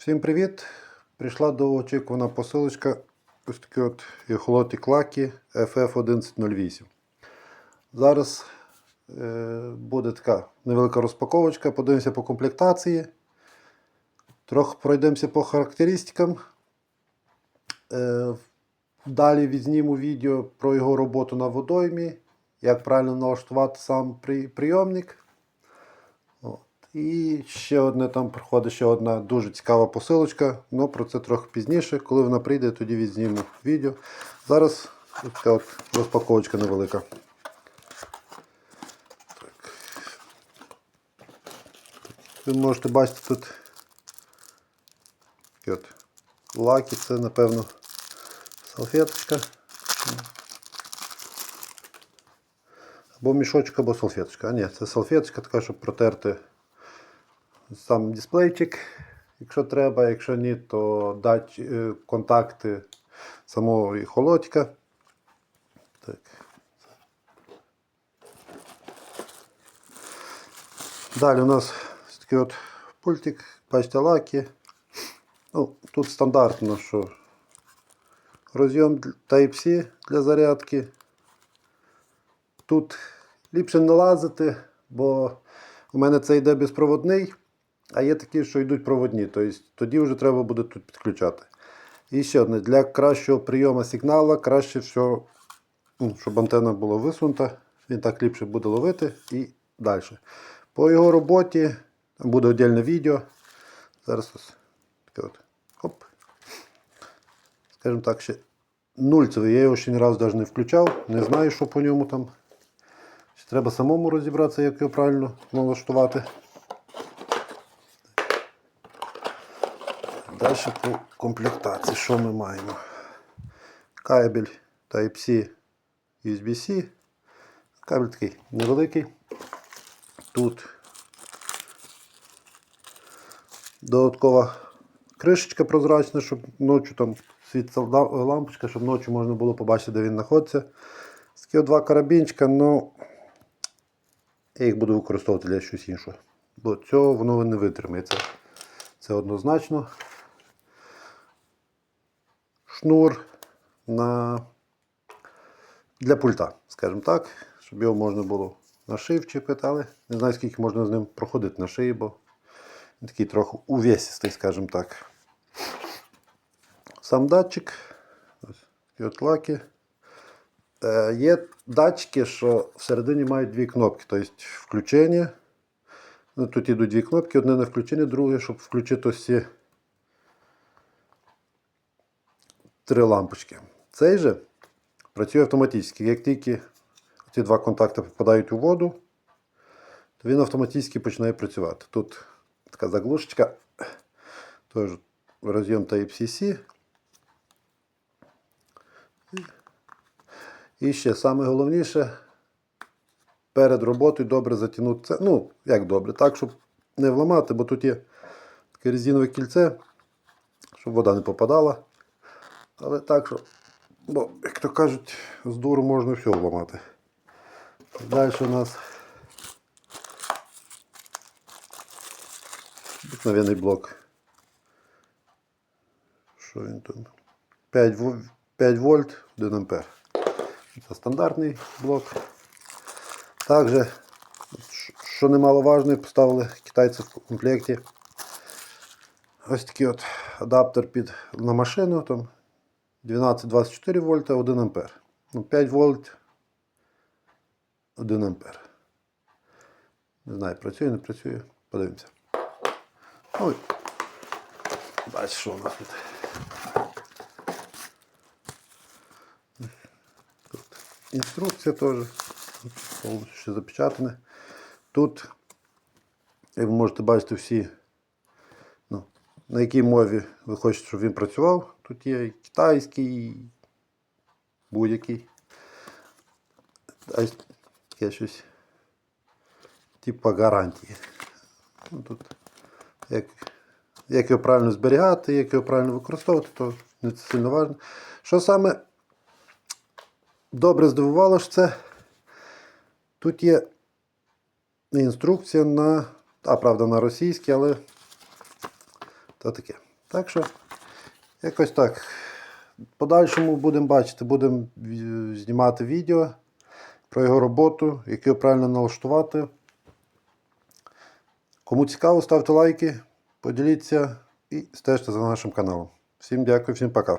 Всім привіт! Прийшла довгоочікувана посилочка. Ось такі от ехолоті клаки FF1108. Зараз е, буде така невелика розпаковочка. Подивимося по комплектації. Трохи пройдемося по характеристикам. Е, далі відзніму відео про його роботу на водоймі, як правильно налаштувати сам прийомник. І ще одне там приходить ще одна дуже цікава посилочка. але про це трохи пізніше. Коли вона прийде, тоді відзніму відео. Зараз така от розпаковочка невелика. Так. Ви можете бачити тут от лаки, це напевно салфеточка. Або мішочок, або салфеточка. А ні, це салфеточка така, щоб протерти сам дисплейчик, якщо треба, якщо ні, то дати е, контакти самого і холодька. Так. Далі у нас такий от пультик, бачите, лаки. Ну, тут стандартно, що розйом Type-C для зарядки. Тут ліпше не лазити, бо у мене це йде безпроводний, а є такі, що йдуть проводні. Тобто тоді вже треба буде тут підключати. І ще одне, для кращого прийому сигналу краще всього, ну, щоб антенна була висунута, він так ліпше буде ловити і далі. По його роботі буде окреме відео. Зараз ось таке от. Хоп. Скажімо так, ще нульцевий. Я його ще ні разу навіть не включав. Не знаю, що по ньому там. Ще треба самому розібратися, як його правильно налаштувати. Далі по комплектації, що ми маємо? Кабель Type-C USB-C. Кабель такий невеликий. Тут додаткова кришечка прозрачна, щоб ночі там світила ла- лампочка, щоб ночі можна було побачити, де він знаходиться. Такі два карабінчика, ну я їх буду використовувати для щось іншого. Бо цього воно не витримається. Це однозначно. Шнур на... для пульта, скажімо так, щоб його можна було на шиї вчепити, але не знаю, скільки можна з ним проходити на шиї, бо він такий трохи увесистий, скажімо так. Сам датчик. Ось от лаки. Е, є датчики, що всередині мають дві кнопки, тобто включення. Ну, тут йдуть дві кнопки, одне на включення, друге, щоб включити ось ці три лампочки. Цей же працює автоматично. Як тільки ці два контакти попадають у воду, то він автоматично починає працювати. Тут така заглушечка, теж роз'єм Type-C. І ще саме головніше, перед роботою добре затягнути це. Ну, як добре, так, щоб не вламати, бо тут є таке резинове кільце, щоб вода не попадала. Але так, що, бо, як то кажуть, з дуру можна все вламати. Далі у нас обикновений блок. Що він тут? 5, 5 вольт, 1 ампер. Це стандартний блок. Також, що немаловажно, поставили китайці в комплекті. Ось такий от адаптер під на машину. Там 12-24 вольта, 1 ампер. Ну, 5 вольт, 1 ампер. Не знаю, працює, не працює. Подивимося. Ой. Далі що у нас тут? Тут інструкція теж. Повністю ще запечатане. Тут, як ви можете бачити, всі, на якій мові ви хочете, щоб він працював. Тут є китайський, будь-який. А щось типу гарантії. Ну, тут, як, як його правильно зберігати, як його правильно використовувати, то не це сильно важливо. Що саме добре здивувало ж це, тут є інструкція на, а правда, на російській, але та таке. Так що, якось так. Подальшому будемо бачити, будемо е, знімати відео про його роботу, як його правильно налаштувати. Кому цікаво, ставте лайки, поділіться і стежте за нашим каналом. Всім дякую, всім пока.